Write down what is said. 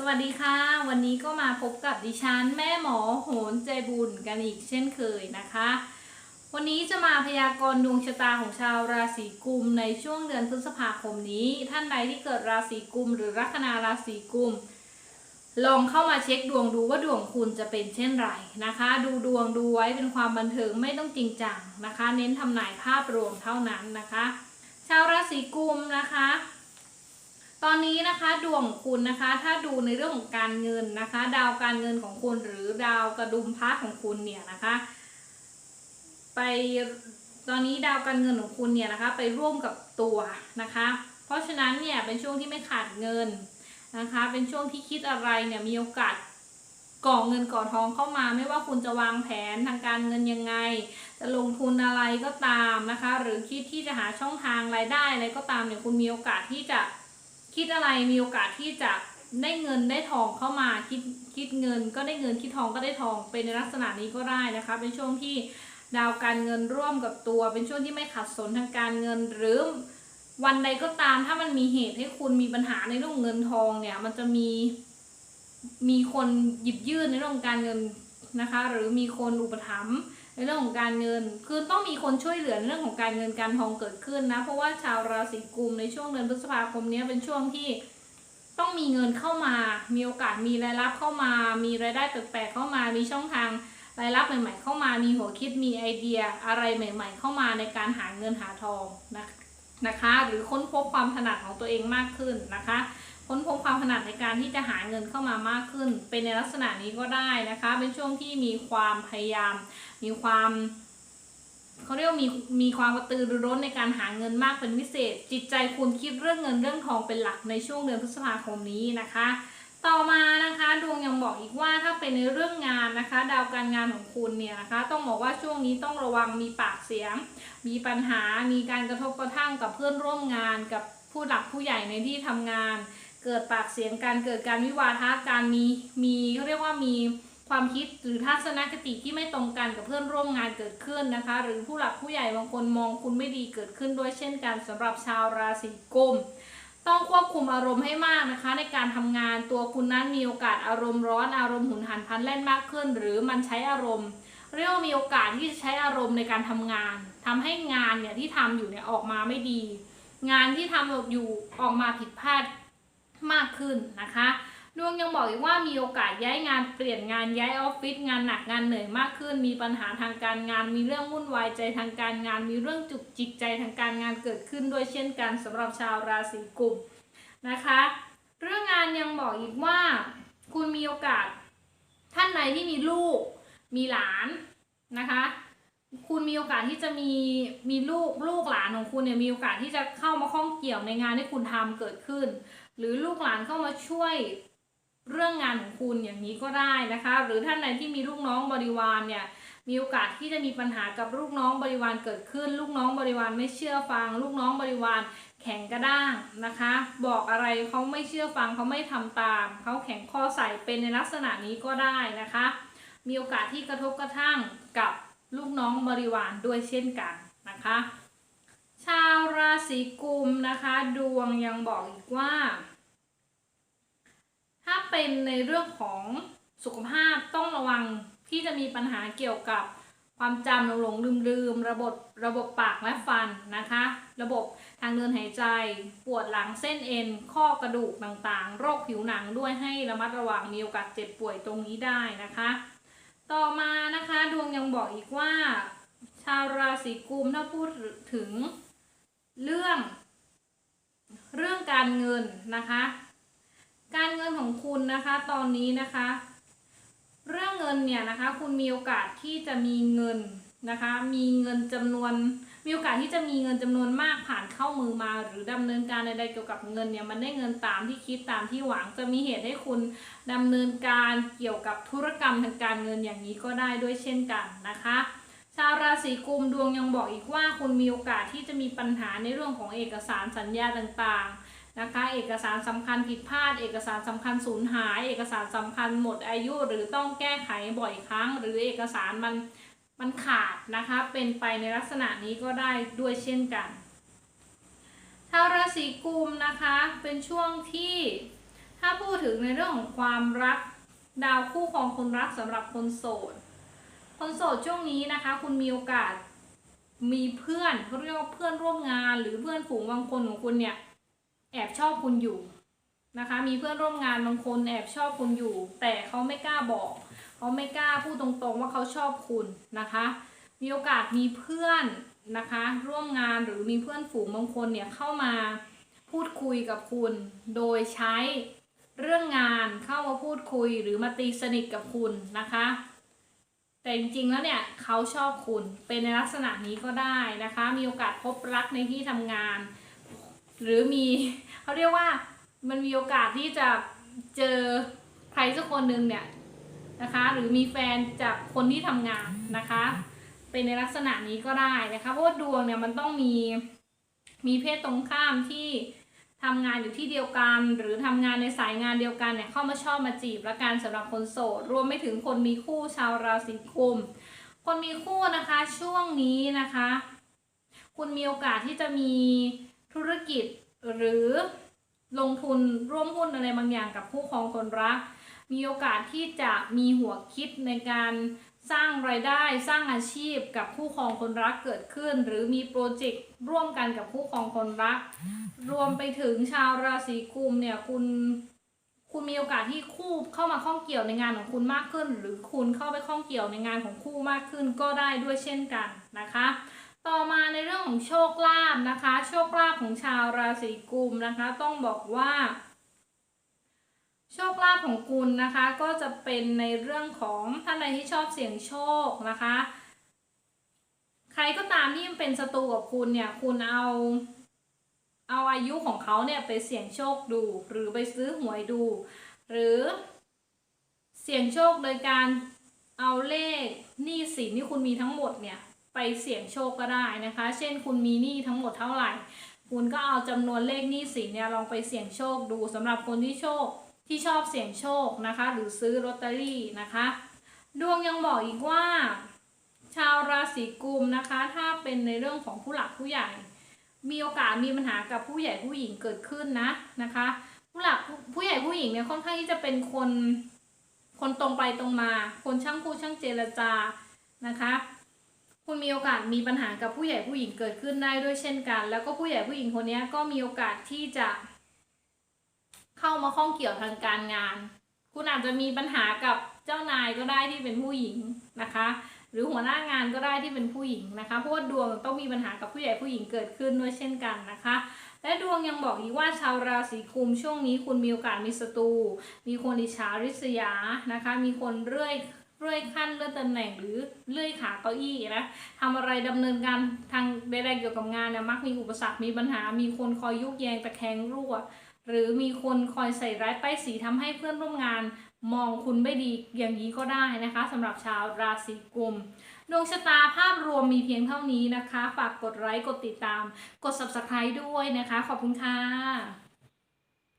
สวัสดีค่ะ วันนี้ก็มาพบกับดิฉันแม่หมอโหนใจบุญกันอีกเช่นเคยนะคะ วันนี้จะมาพยากรณ์ดวงชะตาของชาวราศีกุมในช่วงเดือนพฤษภาคมนี้ ท่านใดที่เกิดราศีกุมหรือลัคนาราศีกุมลองเข้ามาเช็คดวงดูว่าดวงคุณจะเป็นเช่นไรนะคะ ดูดวงดูไว้เป็นความบันเทิงไม่ต้องจริงจังนะคะ เน้นทำนายภาพรวมเท่านั้นนะคะ ชาวราศีกุมนะคะ ตอนนี้นะคะดวงของคุณนะคะ ถ้าดูในเรื่องของการเงินนะคะ ดาวการเงินของคุณหรือดาวกระดุมพระของคุณเนี่ยนะคะ ไปตอนนี้ดาวการเงินของคุณเนี่ยนะคะ ไปร่วมกับตัวนะคะ เพราะฉะนั้นเนี่ยเป็นช่วงที่ไม่ขาดเงินนะคะ เป็นช่วงที่คิดอะไรเนี่ยมีโอกาสก่อเงินก่อทองเข้ามา ไม่ว่าคุณจะวางแผนทางการเงินยังไง จะลงทุนอะไรก็ตามนะคะ หรือคิดที่จะหาช่องทางรายได้อะไรก็ตามเนี่ยคุณมีโอกาสที่จะ คิดอะไรมีโอกาสที่จะได้เงินได้ทองเข้ามาคิดคิดเงินก็ได้เงินคิดทองก็ได้ทองเป็นในลักษณะนี้ก็ได้นะคะ เป็นช่วงที่ดาวการเงินร่วมกับตัว เป็นช่วงที่ไม่ขัดสนทางการเงินหรือวันใดก็ตามถ้ามันมีเหตุให้คุณมีปัญหาในเรื่องเงินทองเนี่ย มันจะมีมีคนหยิบยื่นในเรื่องของการเงินนะคะ หรือมีคนอุปถัมภ์ ในเรื่องของการเงิน คือต้องมีคนช่วยเหลือในเรื่องของการเงินการทองเกิดขึ้นนะ เพราะว่าชาวราศีกุมในช่วงเดือนพฤษภาคมนี้เป็นช่วงที่ต้องมีเงินเข้ามา มีโอกาสมีรายรับเข้ามา มีรายได้แปลกๆเข้ามา มีช่องทางรายรับใหม่ ๆ เข้ามา มีหัวคิด มีไอเดียอะไรใหม่ ๆ เข้ามาในการหาเงินหาทองนะนะคะ หรือค้นพบความถนัดของตัวเองมากขึ้นนะคะ ค้นพบความถนัดในการที่จะหาเงินเข้ามามากขึ้น เป็นในลักษณะนี้ก็ได้นะคะ เป็นช่วงที่มีความพยายาม มีความเขาเรียกมีมีความกระตือรือร้นในการหาเงินมากเป็นพิเศษ จิตใจคุณคิดเรื่องเงินเรื่องทองเป็นหลักในช่วงเดือนพฤษภาคมนี้นะคะ ต่อมานะคะดวงยังบอกอีกว่าถ้าเป็นในเรื่องงานนะคะ ดาวการงานของคุณเนี่ยนะคะ ต้องบอกว่าช่วงนี้ต้องระวังมีปากเสียง มีปัญหามีการกระทบกระทั่งกับเพื่อนร่วมงานกับผู้หลักผู้ใหญ่ในที่ทำงาน เกิดปากเสียงการเกิดการวิวาทะการมีมีเขาเรียกว่ามีความคิดหรือทัศนคติที่ไม่ตรงกันกับเพื่อนร่วมงานเกิดขึ้นนะคะ หรือผู้หลักผู้ใหญ่บางคนมองคุณไม่ดีเกิดขึ้นด้วยเช่นกันสำหรับชาวราศีกุมต้องควบคุมอารมณ์ให้มากนะคะ ในการทำงานตัวคุณนั้นมีโอกาสอารมณ์ร้อนอารมณ์หุนหันพลันแล่นมากขึ้น หรือมันใช้อารมณ์เรียกว่ามีโอกาสที่จะใช้อารมณ์ในการทำงานทำให้งานเนี่ยที่ทำอยู่เนี่ยออกมาไม่ดี งานที่ทำอยู่ออกมาผิดพลาด มากขึ้นนะคะดวงยังบอกอีกว่ามีโอกาสย้ายงานเปลี่ยนงานย้ายออฟฟิศงานหนักงานเหนื่อยมากขึ้น มีปัญหาทางการงานมีเรื่องวุ่นวายใจทางการงาน มีเรื่องจุกจิกใจทางการงานเกิดขึ้นด้วยเช่นกันสำหรับชาวราศีกุมนะคะ เรื่องงานยังบอกอีกว่า คุณมีโอกาส ท่านไหนที่มีลูก มีหลานนะคะ คุณมีโอกาสที่จะมีมีลูกลูกหลานของคุณเนี่ยมีโอกาสที่จะเข้ามาข้องเกี่ยวในงานที่คุณทำเกิดขึ้น หรือลูกหลานเข้ามาช่วยเรื่องงานของคุณอย่างนี้ก็ได้นะคะ หรือท่านไหนที่มีลูกน้องบริวารเนี่ยมีโอกาสที่จะมีปัญหากับลูกน้องบริวารเกิดขึ้น ลูกน้องบริวารไม่เชื่อฟัง ลูกน้องบริวารแข็งกระด้างนะคะ บอกอะไรเขาไม่เชื่อฟังเขาไม่ทำตามเขาแข็งข้อใส่เป็นในลักษณะนี้ก็ได้นะคะ มีโอกาสที่กระทบกระทั่งกับลูกน้องบริวารด้วยเช่นกันนะคะาวราศีกุมนะคะ ดวงยังบอกอีกว่า ถ้าเป็นในเรื่องของสุขภาพต้องระวังที่จะมีปัญหาเกี่ยวกับความจำหลงหลงลืมลืมระบบระบบปากและฟันนะคะ ระบบทางเดินหายใจ ปวดหลังเส้นเอ็น ข้อกระดูกต่างๆ โรคผิวหนังด้วยให้ระมัดระวังมีโอกาสเจ็บป่วยตรงนี้ได้นะคะ ต่อมานะคะดวงยังบอกอีกว่า ชาวราศีกุมถ้าพูดถึง เรื่อง เรื่องการเงินนะคะ การเงินของคุณนะคะตอนนี้นะคะ เรื่องเงินเนี่ยนะคะ คุณมีโอกาสที่จะมีเงินนะคะ มีเงินจำนวนมีโอกาสที่จะมีเงินจำนวนมากผ่านเข้ามือมา หรือดำเนินการใดๆเกี่ยวกับเงินเนี่ยมันได้เงินตามที่คิดตามที่หวังจะมีเหตุให้คุณดำเนินการเกี่ยวกับธุรกรรมทางการเงินอย่างนี้ก็ได้ด้วยเช่นกันนะคะ ชาวราศีกุมดวงยังบอกอีกว่าคุณมีโอกาสที่จะมีปัญหาในเรื่องของเอกสารสัญญาต่างๆนะคะ เอกสารสำคัญผิดพลาด เอกสารสำคัญสูญหาย เอกสารสำคัญหมดอายุหรือต้องแก้ไขบ่อยครั้ง หรือเอกสารมันมันขาดนะคะ เป็นไปในลักษณะนี้ก็ได้ด้วยเช่นกันชาวราศีกุมนะคะเป็นช่วงที่ถ้าพูดถึงในเรื่องของความรักดาวคู่ครองคนรักสำหรับคนโสด คนโสดช่วงนี้นะคะ คุณมีโอกาสมีเพื่อนเขาเรียกว่าเพื่อนร่วมงาน หรือเพื่อนฝูงบางคนของคุณเนี่ย แอบชอบคุณอยู่นะคะ มีเพื่อนร่วมงานบางคนแอบชอบคุณอยู่ แต่เขาไม่กล้าบอกเขาไม่กล้าพูดตรงๆว่าเขาชอบคุณนะคะ มีโอกาสมีเพื่อนนะคะ ร่วมงานหรือมีเพื่อนฝูงบางคนเนี่ยเข้ามาพูดคุยกับคุณ โดยใช้เรื่องงานเข้ามาพูดคุยหรือมาตีสนิทกับคุณนะคะ แต่จริงๆแล้วเนี่ยเขาชอบคุณเป็นในลักษณะนี้ก็ได้นะคะ มีโอกาสพบรักในที่ทำงาน หรือมีเขาเรียกว่ามันมีโอกาสที่จะเจอใครสักคนหนึ่งเนี่ยนะคะ หรือมีแฟนจากคนที่ทำงานนะคะ เป็นในลักษณะนี้ก็ได้นะคะเพราะว่าดวงเนี่ยมันต้องมีมีเพศตรงข้ามที่ ทำงานอยู่ที่เดียวกัน หรือทำงานในสายงานเดียวกันเนี่ยเข้ามาชอบมาจีบและการสำหรับคนโสด รวมไปถึงคนมีคู่ชาวราศีกุมคนมีคู่นะคะช่วงนี้นะคะ คุณมีโอกาสที่จะมีธุรกิจหรือลงทุนร่วมหุ้นอะไรบางอย่างกับคู่ครองคนรัก มีโอกาสที่จะมีหัวคิดในการ สร้างรายได้สร้างอาชีพกับคู่ครองคนรักเกิดขึ้น หรือมีโปรเจกต์ร่วมกันกับคู่ครองคนรัก รวมไปถึงชาวราศีกุมเนี่ยคุณ คุณมีโอกาสที่คู่เข้ามาข้องเกี่ยวในงานของคุณมากขึ้น หรือคุณเข้าไปข้องเกี่ยวในงานของคู่มากขึ้นก็ได้ด้วยเช่นกันนะคะ ต่อมาในเรื่องของโชคลาภนะคะ โชคลาภของชาวราศีกุมนะคะ ต้องบอกว่า ชคลาภของคุณนะคะก็จะเป็นในเรื่องของท่านใดที่ชอบเสี่ยงโชคนะคะ ใครก็ตามที่เป็นศัตรูกับคุณเนี่ยคุณเอาเอาอายุของเขาเนี่ยไปเสี่ยงโชคดู หรือไปซื้อหวยดู หรือเสี่ยงโชคโดยการเอาเลขหนี้สินที่คุณมีทั้งหมดเนี่ยไปเสี่ยงโชคก็ได้นะคะ เช่นคุณมีหนี้ทั้งหมดเท่าไหร่ คุณก็เอาจำนวนเลขหนี้สินเนี่ยลองไปเสี่ยงโชคดูสำหรับคนที่โชค ที่ชอบเสี่ยงโชคนะคะ หรือซื้อลอตเตอรี่นะคะ ดวงยังบอกอีกว่า ชาวราศีกุมนะคะ ถ้าเป็นในเรื่องของผู้หลักผู้ใหญ่ มีโอกาสมีปัญหากับผู้ใหญ่ผู้หญิงเกิดขึ้นนะนะคะ ผู้หลักผู้ใหญ่ผู้หญิงเนี่ยค่อนข้างที่จะเป็นคนคนตรงไปตรงมา คนช่างพูดช่างเจรจานะคะ คุณมีโอกาสมีปัญหากับผู้ใหญ่ผู้หญิงเกิดขึ้นได้ด้วยเช่นกัน แล้วก็ผู้ใหญ่ผู้หญิงคนนี้ก็มีโอกาสที่จะ เข้ามาข้องเกี่ยวทางการงาน คุณอาจจะมีปัญหากับเจ้านายก็ได้ที่เป็นผู้หญิงนะคะ หรือหัวหน้างานก็ได้ที่เป็นผู้หญิงนะคะเพราะว่าดวงต้องมีปัญหากับผู้ใหญ่ผู้หญิงเกิดขึ้นด้วยเช่นกันนะคะ และดวงยังบอกอีกว่าชาวราศีกุมช่วงนี้คุณมีโอกาสมีศัตรูมีคนอิจฉาริษยานะคะ มีคนเรื่อยเรื่อยขั้นเลื่อนตำแหน่งหรือเลื่อยขาเก้าอี้นะทำอะไรดำเนินการทางใดๆเกี่ยวกับงานเนี่ยมักมีอุปสรรคมีปัญหา มีคนคอยยุกแยงตะแคงรั่ว หรือมีคนคอยใส่ร้ายป้ายสีทำให้เพื่อนร่วมงานมองคุณไม่ดีอย่างนี้ก็ได้นะคะสำหรับชาวราศีกุมดวงชะตาภาพรวมมีเพียงเท่านี้นะคะ ฝากกดไลค์กดติดตาม กด subscribe ด้วยนะคะ ขอบคุณค่ะ